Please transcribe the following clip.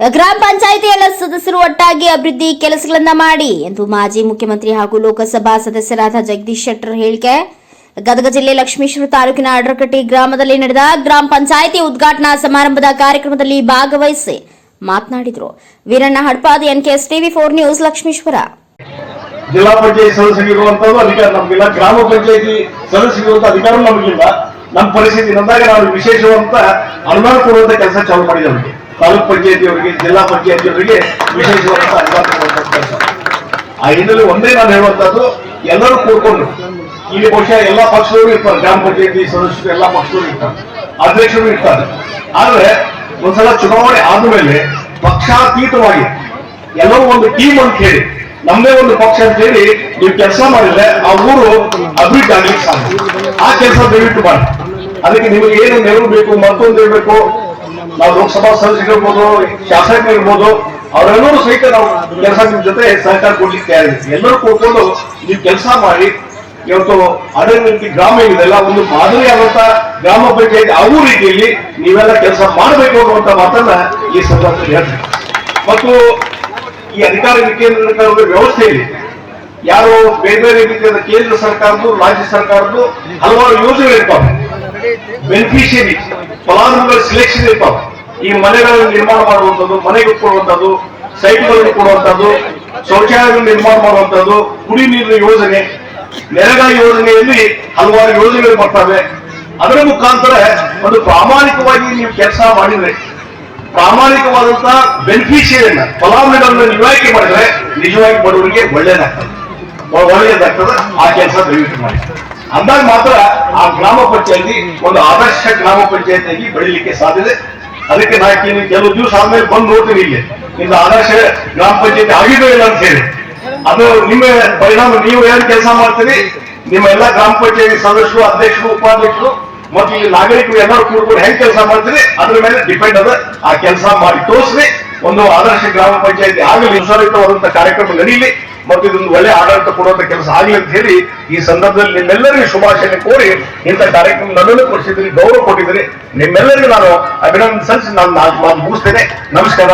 ಗ್ರಾಮ ಪಂಚಾಯಿತಿ ಎಲ್ಲ ಸದಸ್ಯರು ಒಟ್ಟಾಗಿ ಅಭಿವೃದ್ಧಿ ಕೆಲಸಗಳನ್ನ ಮಾಡಿ ಎಂದು ಮಾಜಿ ಮುಖ್ಯಮಂತ್ರಿ ಹಾಗೂ ಲೋಕಸಭಾ ಸದಸ್ಯರಾದ ಜಗದೀಶ್ ಶೆಟ್ಟರ್ ಹೇಳಿಕೆ. ಗದಗ ಜಿಲ್ಲೆ ಲಕ್ಷ್ಮೇಶ್ವರ ತಾಲೂಕಿನ ಅಡ್ರಕಟ್ಟಿ ಗ್ರಾಮದಲ್ಲಿ ನಡೆದ ಗ್ರಾಮ ಪಂಚಾಯಿತಿ ಉದ್ಘಾಟನಾ ಸಮಾರಂಭದ ಕಾರ್ಯಕ್ರಮದಲ್ಲಿ ಭಾಗವಹಿಸಿ ಮಾತನಾಡಿದರು. Veeranna Hadpad NKS TV four news Lakshmeshwar. ಜಿಲ್ಲಾ ಪಂಚಾಯತ್ ಸದಸ್ಯರಿರುವಂತದ್ದು ಅಧಿಕಾರ ನಮಗಿಲ್ಲ, ಗ್ರಾಮ ಪಂಚಾಯತಿ ಸದಸ್ಯರಿರುವಂತ ಅಧಿಕಾರ ನಮಗಿಲ್ಲ. ನಮ್ಮ ಪರಿಸ್ಥಿತಿ ನಂದಾಗ ನಾವು ವಿಶೇಷವಂತ ಅನುದಾನ ಕೊಡುವಂತ ಕೆಲಸ ಚಾಲು ಮಾಡಿದವರಿಗೆ ತಾಲೂಕ್ ಪಂಚಾಯತಿಯವರಿಗೆ, ಜಿಲ್ಲಾ ಪಂಚಾಯತಿಯವರಿಗೆ ಅವರಿಗೆ ಅನುದಾನ ಆ ಹಿನ್ನೆಲೆ ಒಂದೇ ನಾನು ಹೇಳುವಂತದ್ದು ಎಲ್ಲರೂ ಕೂಡ್ಕೊಂಡು ಇಲ್ಲಿ ಬಹುಶಃ ಎಲ್ಲಾ ಪಕ್ಷದವರು ಇರ್ತಾರೆ, ಗ್ರಾಮ ಪಂಚಾಯತಿ ಸದಸ್ಯರು ಎಲ್ಲಾ ಪಕ್ಷದವರು ಇರ್ತಾರೆ, ಅಧ್ಯಕ್ಷರು ಇರ್ತಾರೆ. ಆದ್ರೆ ಒಂದ್ಸಲ ಚುನಾವಣೆ ಆದ್ಮೇಲೆ ಪಕ್ಷಾತೀತವಾಗಿ ಎಲ್ಲರೂ ಒಂದು ಟೀಮ್ ಅಂತ ಹೇಳಿ, ನಮ್ದೇ ಒಂದು ಪಕ್ಷ ಅಂತ ಹೇಳಿ ನೀವು ಕೆಲಸ ಮಾಡಿದ್ರೆ ಆ ಊರು ಅಭಿವೃದ್ಧಿ ಆಗ್ಲಿಕ್ಕೆ ಸಾಧ್ಯ. ಆ ಕೆಲಸ ದಯವಿಟ್ಟು ಮಾಡಿ. ಅದಕ್ಕೆ ನಿಮಗೆ ಏನು ನೆರವು ಬೇಕು, ಮತ್ತೊಂದು ಇರಬೇಕು ನಾವು ಲೋಕಸಭಾ ಸದಸ್ಯರಿರ್ಬೋದು, ಶಾಸಕರಿರ್ಬೋದು, ಅವರೆಲ್ಲರೂ ಸಹಿತ ನಾವು ಕೆಲಸ ನಿಮ್ಮ ಜೊತೆ ಸಹಕಾರ ಕೊಡ್ಲಿಕ್ಕೆ ತಯಾರಿದ್ದೀವಿ ಎಲ್ಲರೂ ಕೂತ್ಕೊಂಡು ನೀವು ಕೆಲಸ ಮಾಡಿ, ಇವತ್ತು ಅಡಿ ಗ್ರಾಮ ಏನಿದೆಲ್ಲ ಒಂದು ಮಾದರಿಯಾದಂತ ಗ್ರಾಮ ಪಂಚಾಯತ್ ಅವು ರೀತಿಯಲ್ಲಿ ನೀವೆಲ್ಲ ಕೆಲಸ ಮಾಡಬೇಕು ಅನ್ನುವಂತ ಮಾತನ್ನ ಈ ಸಂದರ್ಭದಲ್ಲಿ ಹೇಳ್ತೇನೆ. ಮತ್ತು ಈ ಅಧಿಕಾರ ವ್ಯವಸ್ಥೆ ಇದೆ. ಯಾರು ಬೇರೆ ಬೇರೆ ರೀತಿಯಾದ ಕೇಂದ್ರ ಸರ್ಕಾರದ್ದು, ರಾಜ್ಯ ಸರ್ಕಾರದ್ದು ಹಲವಾರು ಯೋಜನೆಗಳು ಇರ್ತಾವೆ ಬೆನಿಫಿಷಿಯರಿ ಫಲಾನುಭವಿಗಳ ಸಿಲೆಕ್ಷನ್ ಇರ್ತಾವೆ. ಈ ಮನೆಗಳನ್ನು ನಿರ್ಮಾಣ ಮಾಡುವಂಥದ್ದು ಮನೆಗೆ ಕೊಡುವಂಥದ್ದು ಸೈಟ್ಗಳನ್ನು ಕೊಡುವಂಥದ್ದು, ಶೌಚಾಲಯಗಳನ್ನು ನಿರ್ಮಾಣ ಮಾಡುವಂಥದ್ದು, ಕುಡಿ ನೀರಿನ ಯೋಜನೆ ನೆರೆಗ ಯೋಜನೆಯಲ್ಲಿ ಹಲವಾರು ಯೋಜನೆಗಳು ಬರ್ತವೆ. ಅದರ ಮುಖಾಂತರ ಒಂದು ಪ್ರಾಮಾಣಿಕವಾಗಿ ನೀವು ಕೆಲಸ ಮಾಡಿದ್ರೆ ಪ್ರಾಮಾಣಿಕವಾದಂತಹ ಬೆನಿಫಿಷಿಯರಿಯನ್ನ ಫಲಾನುಭವಿಗಳನ್ನ ನೀವು ಆಯ್ಕೆ ಮಾಡಿದ್ರೆ, ನಿಜವಾಗಿ ಬಡವರಿಗೆ ಒಳ್ಳೇದಾಗ್ತದೆ. ಒಳ್ಳೆಯದಾಗ್ತದೆ ಆ ಕೆಲಸ ದಯವಿಟ್ಟು ಮಾಡಿ. ಅಂದಾಗ ಮಾತ್ರ ಆ ಗ್ರಾಮ ಪಂಚಾಯತಿ ಒಂದು ಆದರ್ಶ ಗ್ರಾಮ ಪಂಚಾಯತಿಯಾಗಿ ಬೆಳಿಲಿಕ್ಕೆ ಸಾಧ್ಯತೆ ಅದಕ್ಕೆ ನಾ ಇನ್ನು ಕೆಲವು ದಿವಸ ಆದ್ಮೇಲೆ ಬಂದು ನೋಡ್ತೀನಿ ಇಲ್ಲಿ. ನಿಮ್ದು ಆದರ್ಶ ಗ್ರಾಮ ಪಂಚಾಯತಿ ಆಗಿದೋ ಇಲ್ಲ ಅಂತ ಹೇಳಿ. ಅದು ನಿಮ್ಮ ಪರಿಣಾಮ, ನೀವು ಏನ್ ಕೆಲಸ ಮಾಡ್ತೀರಿ? ನಿಮ್ಮ ಎಲ್ಲ ಗ್ರಾಮ ಪಂಚಾಯತಿ ಸದಸ್ಯರು, ಅಧ್ಯಕ್ಷರು, ಉಪಾಧ್ಯಕ್ಷರು, ಮತ್ತು ಇಲ್ಲಿ ನಾಗರಿಕರು ಎಲ್ಲರೂ ಕೂಡ್ಕೊಂಡು ಹೆಂಗ್ ಕೆಲಸ ಮಾಡ್ತೀರಿ? ಅದ್ರ ಮೇಲೆ ಡಿಪೆಂಡ್ ಅದ. ಆ ಕೆಲಸ ಮಾಡಿ ತೋರಿಸ್ರಿ. ಒಂದು ಆದರ್ಶ ಗ್ರಾಮ ಪಂಚಾಯತಿ ಆಗಲಿ ಉತ್ಸಾಹಿತವಾದಂತ ಕಾರ್ಯಕ್ರಮ ನಡೀಲಿ. ಮತ್ತು ಇದೊಂದು ಒಳ್ಳೆ ಆಡಳಿತ ಕೊಡುವಂತ ಕೆಲಸ ಆಗಲಿ ಅಂತ ಹೇಳಿ ಈ ಸಂದರ್ಭದಲ್ಲಿ ನಿಮ್ಮೆಲ್ಲರಿಗೂ ಶುಭಾಶಯ ಕೋರಿ ಇಂಥ ಕಾರ್ಯಕ್ರಮ ನನ್ನನ್ನು ಕೊಡಿಸಿದ್ರಿ ಗೌರವ ಕೊಟ್ಟಿದ್ರಿ ನಿಮ್ಮೆಲ್ಲರಿಗೂ ನಾನು ಅಭಿನಂದನೆ ಸಲ್ಲಿಸಿ ನಾನು ನಾನು ಮುಗಿಸ್ತೇನೆ. ನಮಸ್ಕಾರ.